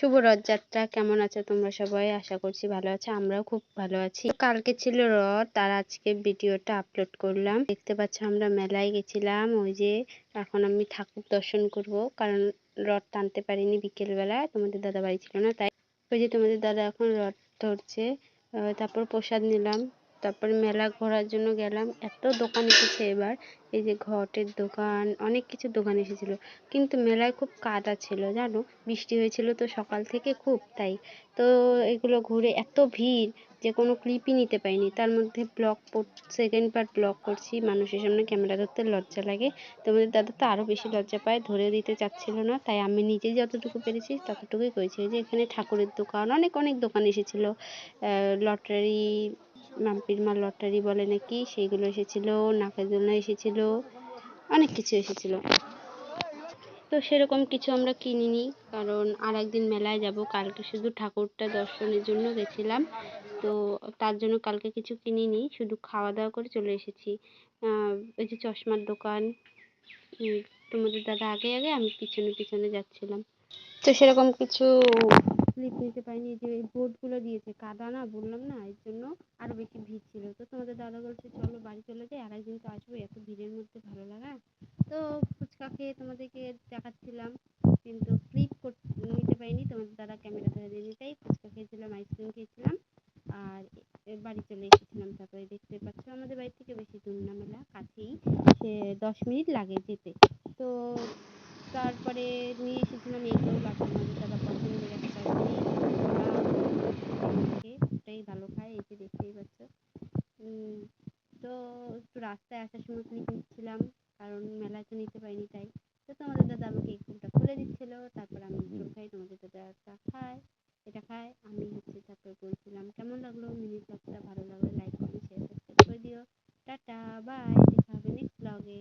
শুভ রথযাত্রা কেমন আছো তোমরা সবাই? আশা করছি ভালো আছো, আমরাও খুব ভালো আছি। কালকে ছিল রথ তার আজকে ভিডিওটা আপলোড করলাম। দেখতে পাচ্ছ আমরা মেলায় গেছিলাম, ওই যে এখন আমি ঠাকুর দর্শন করব, কারণ রথ টানতে পারিনি বিকেল বেলা তোমাদের দাদা বাড়ি ছিল না, তাই ওই যে তোমাদের দাদা এখন রথ ধরছে তারপর প্রসাদ নিলাম। তারপর মেলা ঘোরার জন্য গেলাম। এত দোকান এসেছে এবার। এই যে ঘটের দোকান, অনেক কিছু দোকান এসেছিল। কিন্তু মেলায় খুব কাদা ছিল, জানো? বৃষ্টি হয়েছিল তো সকাল থেকে খুব, তাই। তো এগুলো ঘুরে এত ভিড় যে কোনো ক্লিপই নিতে পাইনি তার মধ্যে ব্লগ সেকেন্ড পার্ট ব্লগ করছি। মানুষের সামনে ক্যামেরা ধরতে লজ্জা লাগে। তোমাদের দাদা তো আরও বেশি লজ্জা পায়, ধরে দিতে চাচ্ছিল না। তাই আমি নিজেই যতটুকু পেরেছি ততটুকুই করেছি। যে এখানে ঠাকুরের দোকান, অনেক অনেক দোকান এসেছিল। লটারি মাম্পির মা লটারি বলে নাকি, সেইগুলো এসেছিল, নাকের জন্য এসেছিল, অনেক কিছু এসেছিল। তো সেরকম কিছু আমরা কিনিনি, কারণ আর একদিন মেলায় যাব। কালকে শুধু ঠাকুরটা দর্শনের জন্য গেছিলাম, তো তার জন্য কালকে কিছু কিনিনি, শুধু খাওয়া দাওয়া করে চলে এসেছি। ওই যে চশমার দোকান তোমাদের দাদা আগে আগে আমি পিছনে পিছনে যাচ্ছিলাম। তো সেরকম কিছু স্লিপ নিতে পারিনি যে বোর্ডগুলো দিয়েছে, কাদা না, বললাম না, এর জন্য আরও বেশি ভিড় ছিল। তো তোমাদের দাদা বলছে, চলো বাড়ি চলে যাই আর একদিন তো আসব, এত ভিড়ের মধ্যে ভালো লাগা। তো ফুচকা খেয়ে তোমাদেরকে দেখাচ্ছিলাম, কিন্তু ক্লিপ নিতে পারিনি, তোমাদের দাদা ক্যামেরা ধরে দিয়ে তাই ফুচকা খেয়েছিলাম আইসক্রিম খেয়েছিলাম, আর বাড়ি চলে এসেছিলাম, তারপরে দেখতে পাচ্ছ, আমাদের বাড়ি থেকে বেশি দূর না, মেলা কাছেই, সে দশ মিনিট লাগে যেতে। তো তারপরে নিয়ে এসেছিলাম এগুলো বাচ্চা পছন্দের একটা ওটাই ভালো খায় এই যে দেখতেই পাচ্ছ তো একটু রাস্তায় আসার সময় ক্লিপ নিচ্ছিলাম কারণ মেলায় তো নিতে পারিনি তাই। তো তোমাদের দাদা আমাকে এই খুলে দিচ্ছিল তারপর আমি এগুলো খাই তোমাদের দাদা একটা খায় এটা খায় আমি হচ্ছে তারপর বলছিলাম কেমন লাগল মিনি ব্লগটা ভালো লাগলে লাইক কমেন্ট শেয়ার সাবস্ক্রাইব করে দিও। টাটা বাই দেখা হবে নেক্সট ব্লগে